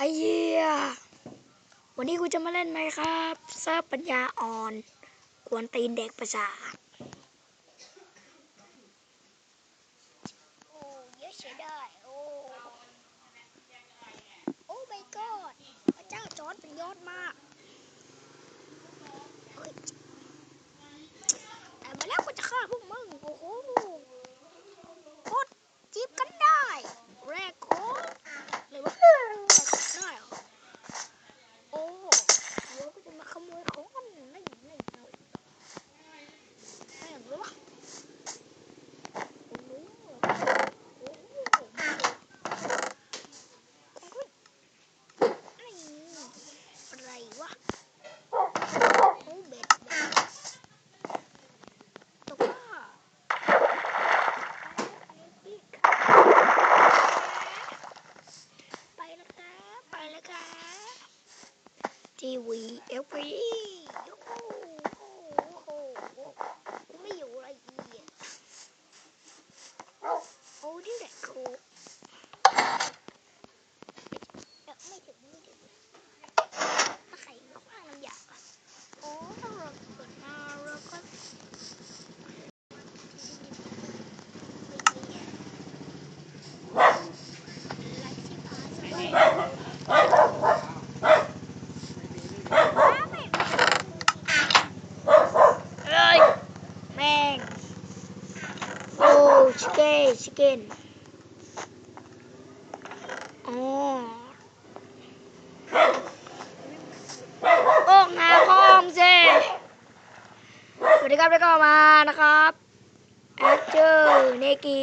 ไอ้เหี้ยวันนี้กูจะมาเล่นไหมครับเซิร์ฟปัญญาอ่อน กวนตีนเด็กประสาทโอ้เยอะใช้ได้โอ้โอ้ my god พระเจ้าจอร์ดเป็นยอดมากเฮ้ยแต่มาแล้วกูจะฆ่าพวกมึง โอ้โหโคตรจีบกันได้ แรกโคตรเลยวะแรกโคตรได้เหรอ โอ้เดี๋ยวกูจะมาขโมยของมันนี่นี่นี่แม่งเลยวะ โอ้โหโอ้โหอะไรวะโอ้เบ็ดเบ็ดตกว่าไปแล้วครับไปแล้วครับ ทีวีเอฟพีโอ้โหโอ้โหกูไม่อยู่อะไรอีก โอ้นี่แหละครูเดี๋ยวไม่ถึงไม่ถึงถ้าใครก็คว้างน้ำยาอะโอ้เราเกิดมาเราก็ไม่มีไลฟ์ที่พาสบายว้าวไม่มี เอ้ยแม่ง โชิเก้ชิเก้นอ๋อโอ้หาห้องสิสวัสดีครับแล้วก็มานะครับแอดเจอร์เนกี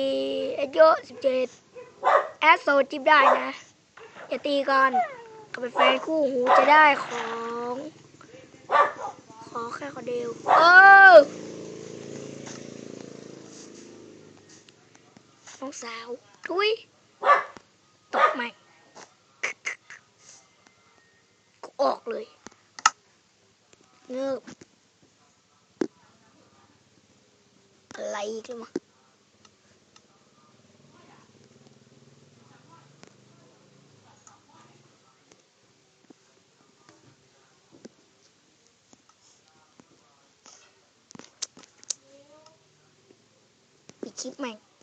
อายุสิบเจ็ดแอดโซจิบได้นะอย่าตีกันก็เป็นแฟนคู่หูจะได้ของ ขอแค่คนเดียวเออน้อง สาวทุยตกใหม่กูออกเลยเงือบอะไรอีกแล้วมั้งปิดคลิปแม่